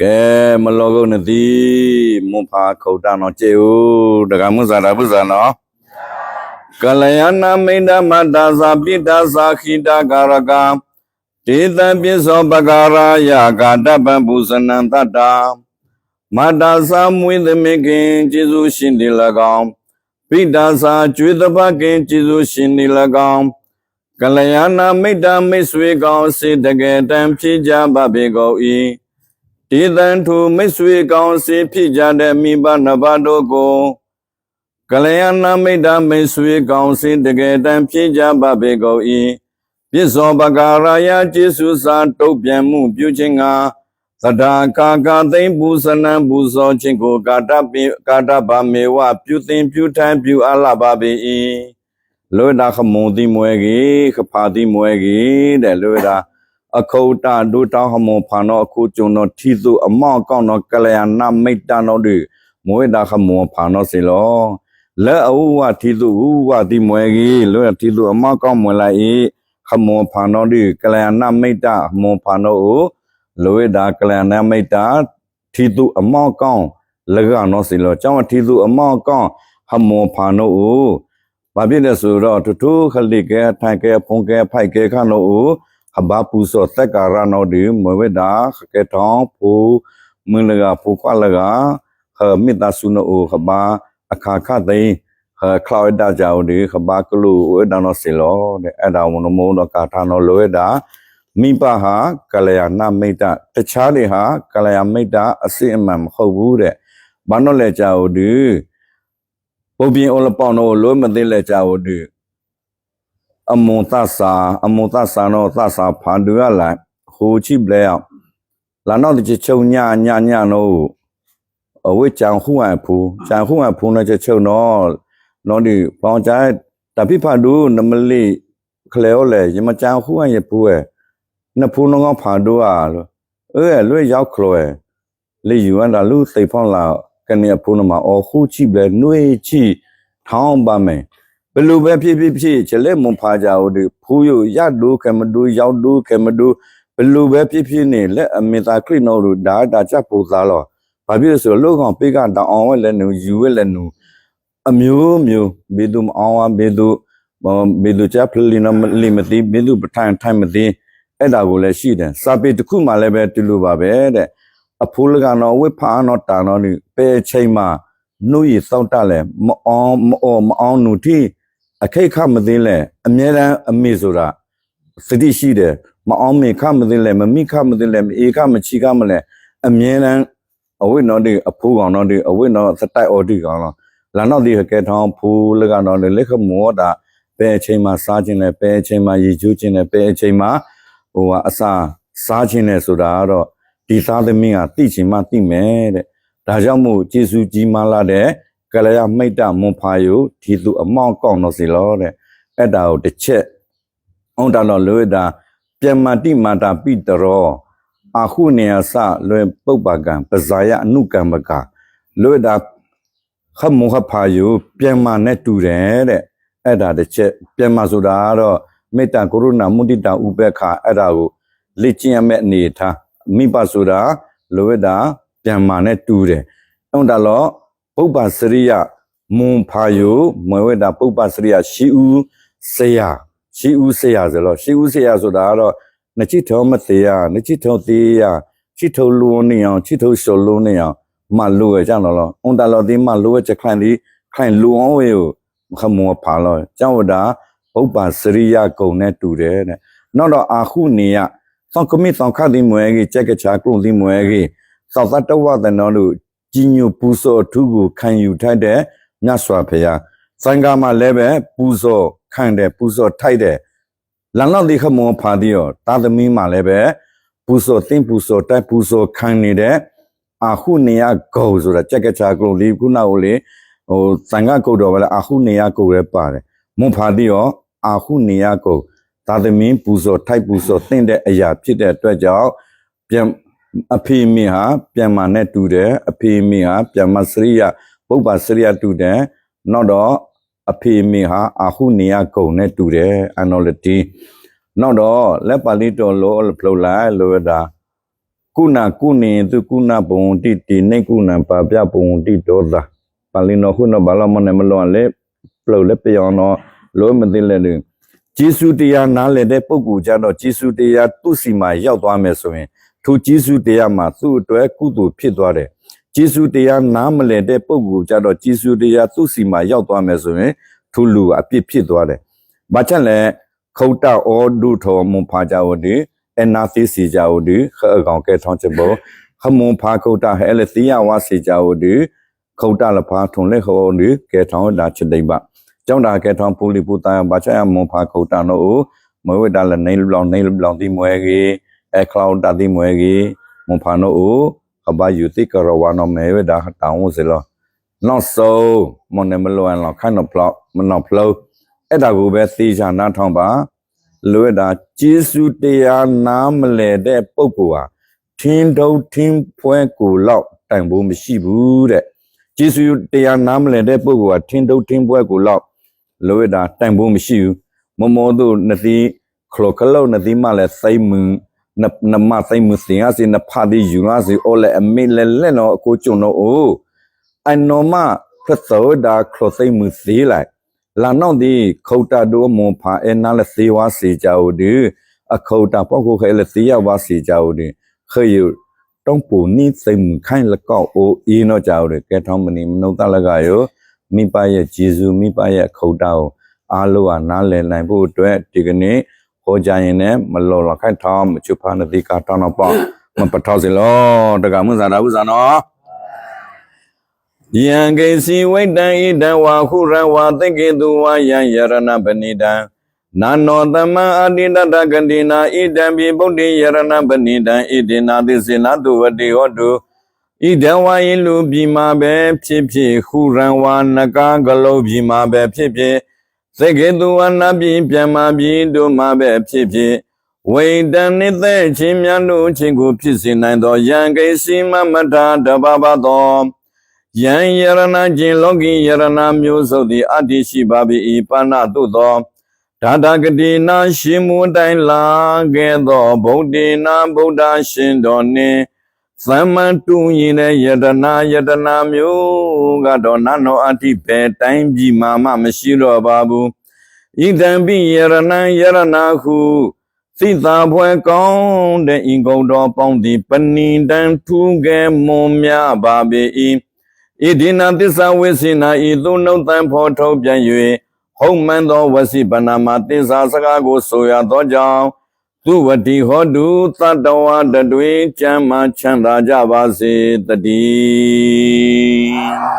ကဲမလောကုနတိမွန်ဖာခုတ်တနော်ကျေဦး တကမုဇာတာပုဇာနော်ကလယနာမိန္ဒမတ္တာသာပိတ္တာသာခိတကာရကဒေသံပိသောပကာရာယကာတပံပုဇနံတတ္တာမတ္တာသာမွေသမိခင်ကျေစုရှင်တိ၎င်းပိတ္တာသာကျွေးတပတ်ခင်ကျေစုရှင်တိ၎င်းကလယနာမိတ္တမိတ်ဆွေကောင်းစေတကယ်တံဖြစ်ကြပါပေကုန်၏ ဒီတန်ထုမိတ်ဆွေကောင်းစေဖြစ်ကြတဲ့မိဘနှစ်ပါးတို့ကိုကလယနာမိတ္တမိတ်ဆွေကောင်းစေတကယ်တံဖြစ်ကြပါပေကုန်၏ပြစ္စောပကာရာယကျေစုစာတုတ်ပြန်မှုပြုခြင်းကသဒ္ဒါကာကာသိမ့်ပူဇနံပူဇော်ခြင်းကိုကာတပိကာတဗမေဝပြုသင်ပြုထမ်းပြုအပ်လာပါပေ၏လွေတာခမုံတိမွဲကြီးခဖာတိမွဲကြီးတဲ့လွေတာ အခုတ်တာဒုတောင်းဟမောဖာနောအခုကျုံတော်ထီစုအမောက်ကောင်းတော်ကလျာဏမိတ်တန်တော်တွေမွေတာခမောဖာနောစီလောလက်အဝဝထီစုဥဝတိမွဲကြီးလွေထီစုအမောက်ကောင်းမွဲလိုက်၏ခမောဖာနောဒီကလျာဏမိတ်တမောဖာနောကိုလွေတာကလျာဏမိတ်တာထီစုအမောက်ကောင်းလကနောစီလောကျောင်းထီစုအမောက်ကောင်းဟမောဖာနောကိုဘာဖြစ်လဲဆိုတော့ထထူးခလိကဲထိုင်ကဲဖုန်ကဲဖိုက်ကဲခနို ဟဘာပူစောသက်ကာရနောဒီမဝေဒါခကဲတောင်းဖူမင်းလကဖူခွာလကခမိတာဆုနောခဘာအခါခသိခခလောက်ဒါကြောင့်ဒီခဘာကလူဝေဒါနောစီလောတဲ့အဲ့ဒါဝနမောတော့ကာထာနောလောဝေဒါမိပဟာကလျာဏမိတ်တတခြားတွေဟာကလျာမိတ်တအစစ်အမှန်မဟုတ်ဘူးတဲ့ဘာလို့လဲကြောက်ဒီပုပ်ပြင်းအော်လပေါင်တော့လွဲမသိလဲကြဝဒီ အမွန်သဆာအမွန်သဆာတော့သဆာဖာဒူရလာဟိုချိပလဲအောင်လာတော့ဒီချုံညာညာညာတော့အဝိချံခုအဖူချံခုအဖူနဲ့ချုံတော့နော်ဒီပေါင်ကြတပိဖာဒူနမလီခလဲော်လေယမချံခုအရပူရဲ့နဖူနောဖာဒူอ่ะအဲလွဲရောက်ခလောလေယူအန်ဒါလူသိဖောင်းလာကနေဖူနမှာအော်ခုချိပလဲနှွေးချိထောင်းပါမယ် ဘယ်လိုပဲဖြစ်ဖြစ်ဖြစ်ချက်လက်မွန်ဖာကြဦးဒီဖူးရရဒိုးကမဒူးရောက်ဒိုးကမဒူးဘယ်လိုပဲဖြစ်ဖြစ်နေလက်အမေသာခရစ်နော်တို့ဒါဒါချက်ပူသားလောဘာဖြစ်လို့ဆိုတော့လောကောင်ပိကတောင်အောင်ဝဲလက်နူယူဝဲလက်နူအမျိုးမျိုးဘေသူမအောင်ဝဘေသူဘေသူချက်ဖလီနမလီမတိဘေသူပထိုင်ထိုင်မသိအဲ့ဒါကိုလည်းရှိတယ်စာပေတစ်ခုမှလည်းပဲတူလို့ပါပဲတဲ့အဖိုးလကတော့ဝိဖာနော်တာနော်ဒီပဲချိန်မှာနှုတ်ရစောက်တက်လဲမအောင်မအော်မအောင်နုတိ အခိတ်ခမသိလဲအမြဲတမ်းအမေဆိုတာစတိရှိတယ်မအောင်မေခမသိလဲမမိခမသိလဲအေခမချီခမလဲအမြဲတမ်းအဝိနော်ဒီအဖိုးကောင်နော်ဒီအဝိနော်စတိုက်အော်ဒီကောင်လားလာတော့ဒီကဲထောင်းဖူးလကတော့လက်ခမောတာပဲအချိန်မှာစားခြင်းလဲပဲအချိန်မှာရေကျူးခြင်းလဲပဲအချိန်မှာဟိုကအစာစားခြင်းလဲဆိုတာကတော့ဒီသားသမီးကသိချင်မှသိမယ်တဲ့ဒါကြောင့်မို့ကျေးဇူးကြီးမားလာတဲ့ ကလျာမိတ်တမွန်ဖာယုဒီသူအမောင်းကောင်းတော့စီလောတဲ့အဲ့ဒါကိုတစ်ချက်အောင်တာတော့လွေတာပြမတိမာတာပိတရောအခုနေယစလွေပုပ္ပကံပဇာယအနုကံပကလွေတာခမောဟဖာယုပြန်မနဲ့တူတယ်တဲ့အဲ့ဒါတစ်ချက်ပြန်မဆိုတာကတော့မေတ္တာကရုဏာမုဒိတာဥပေက္ခအဲ့ဒါကိုလေ့ကျင့်ရမယ့်အနေထားမိဘဆိုတာလိုဝက်တာပြန်မာနဲ့တူတယ်။အဲ့ဒါတော့ ပုပ္ပစရိယမွန်ဖာယိုမွေဝက်တာပုပ္ပစရိယရှိဦးဆေယရှိဦးဆေယဆိုတော့ရှိဦးဆေယဆိုတာကတော့နချိထောမသေးရနချိထောသေးရချိထောလုံးနေအောင်ချိထောရှော်လုံးနေအောင်မလိုရကြတော့လောအွန်တလောဒီမလိုရချက်ခိုင်ဒီခိုင်လူအောင်ဝေကိုခမောဖာလောကျောင်းဝတာပုပ္ပစရိယကုံနဲ့တူတယ်တဲ့နောက်တော့အာခုနေရသောကမိသောခတိမွဲကြီးကြက်ကချာကုံတိမွဲကြီးသောသတ္တဝတနောတို့ ကြီးညိုပူဇော်ထုကိုခံယူထိုက်တဲ့မြတ်စွာဘုရားစံဃာမှာလည်းပဲပူဇော်ခံတယ်ပူဇော်ထိုက်တယ်လန်လောက်ဒီခမောဖာဒီရောသာသမီမှာလည်းပဲပူဇော်သင်ပူဇော်တိုက်ပူဇော်ခံနေတဲ့အခုနေရဂုံဆိုတာကြက်ကချာကုံလေးခုနကလေဟိုစံဃာကုတ်တော်ပဲလားအခုနေရကုံရဲပါတယ်မွန်ဖာဒီရောအခုနေရကုံသာသမီပူဇော်ထိုက်ပူဇော်သင့်တဲ့အရာဖြစ်တဲ့အတွက်ကြောင့်ပြန် အဖေမိဟာပြန်မာနဲ့တူတယ်အဖေမိဟာပြန်မစရိယပုပ္ပစရိယတူတယ်နောက်တော့အဖေမိဟာအာဟုနေယကုံနဲ့တူတယ်အနောလတီနောက်တော့လက်ပါဠိတော်လောဖလုလိုက်လောတာကုကုဏကုနေသူကုဏဘုံတိတိနေကုဏပါပြဘုံတိဒောတာပါဠိတော်ခုနဘာလမနဲ့မလွန်လေပလို့လေပြောင်းတော့လို့မသိလဲလေဂျေစုတရားနားလေတဲ့ပုဂ္ဂိုလ်ကြတော့ဂျေစုတရားသူ့စီမှာရောက်သွားမယ်ဆိုရင် ထိုဂျေစုတရားမှာသူ့အတွက်ကုသိုလ်ဖြစ်သွားတယ်ဂျေစုတရားနားမလဲတဲ့ပုဂ္ဂိုလ်ကြတော့ဂျေစုတရားသူ့စီမှာရောက်သွားမယ်ဆိုရင်ထိုလူအပြစ်ဖြစ်သွားတယ်ဘာချက်လဲခုတ်တဩဒုထောမွန်ဖာကြဝတိအနာသိစီကြဝတိခေအကောင်ကဲထောင်းချက်ဘောခမွန်ဖာခုတ်တဟဲလေတိယဝါစီကြဝတိခုတ်တလဖာထုံလက်ခောဒီကဲထောင်းဒါချက်တိပါကျောင်းတာကဲထောင်းပူလီပူတန်ဘာချက်အမွန်ဖာခုတ်တနောမွေဝဒလနေလောင်နေလောင်တိမွဲကြီး အကလောက်တတိမွဲကြီးမွန်ဖာနောခဘာယူတိကရဝါနောမေဝဒါတောင်းဝစလော not so မွန်နေမလွန်လောက်ခိုင်းတော့ဖလောက်မနော်ဖလို့အဲ့ဒါကိုပဲသိချာနားထောင်ပါလွယ်တာကျေးဇူးတရားနားမလဲတဲ့ပုဂ္ဂိုလ်ဟာထင်းတုံးထင်းဖွဲကိုလောက်တိုင်ဖို့မရှိဘူးတဲ့ကျေးဇူးတရားနားမလဲတဲ့ပုဂ္ဂိုလ်ဟာထင်းတုံးထင်းဖွဲကိုလောက်လွယ်တာတိုင်ဖို့မရှိဘူးမမောတို့နတိခလကလောနတိမလည်းစိတ်မှု နနမစိတ်မှုစင်အစင်နဖာဒီယူငါစီအိုလေအမေလဲလဲနော်အကိုကျုံတော့အိုအနောမဖသောဒါခလသိမှုသေးလိုက်လာနောက်ဒီခုတ်တာတို့မွန်ဖာအနာလသေဝါစေကြဦးဒီအခုတ်တာပေါခုခဲလသေယဝါစေကြဦးဒီခေယတုံးပူနိသိမ်ခိုင်းလကောက်အိုအင်းတော့ကြဦးဒီကဲထောင်းမနီမနုဿလကယောမိပရဲ့ဂျေဇူမိပရဲ့ခုတ်တာကိုအားလုံးကနားလည်နိုင်ဖို့အတွက်ဒီကနေ့ ဟောကြရင်လည်းမလော်လခိုင်ထောင်းမချွဖာနတိကတောင်းတော့ပေါ့မပထောက်စီလောတကမှုဇာတာဥဇာနောယံကေစီဝိတံဣဒံဝါဟုရံဝါသိကေတုဝါယံယရဏပဏိတံနာနောတမံအတိတတကတိနာဣဒံပိဗုဒ္ဓေယရဏပဏိတံဣတိနာတိစေနတုဝတိဟောတုဣဒံဝါယိလူပြီမာပဲဖြစ်ဖြစ်ဟုရံဝါနကားကလုံးပြီမာပဲဖြစ်ဖြစ် သိကေတုဝါနပြီပြမပြီတို့မာပဲဖြစ်ဖြစ်ဝိတံနိသက်ချင်းမြတ်တို့ချင်းကိုဖြစ်စေနိုင်သောယံကေစီမမထာတဘာဘသောယံယရဏခြင်းလောကီယရဏမျိုးစုပ်သည်အတ္တိရှိပါ၏ဤပါဏတုသောဒါတကတိနာရှင်မူတိုင်းလာခဲ့သောဗုဒ္ဓေနာဗုဒ္ဓရှင်တော်နှင့် သမ္မတုရင်တဲ့ယတနာယတနာမျိုးကတော့နန္နောအတ္တိပဲတိုင်းပြည်မှာမှမရှိတော့ပါဘူးဣဒံပိယရဏယရဏဟုသိတာဖွဲကောင်းတဲ့ဤကုံတော်ပေါင်းသည်ပဏိတံထူးကဲမွန်မြပါပေ၏ဣဒိနာသစ္စာဝိစိနာဤသို့နှုတ်တန်ဖော်ထုတ်ပြန်၍ဟုတ်မှန်သောဝစီပနာမှာသစ္စာစကားကိုဆိုရသောကြောင့် သူဝတိဟောတုသတ္တဝါတတွေကျမ်းမှချမ်းသာကြပါစေတည်း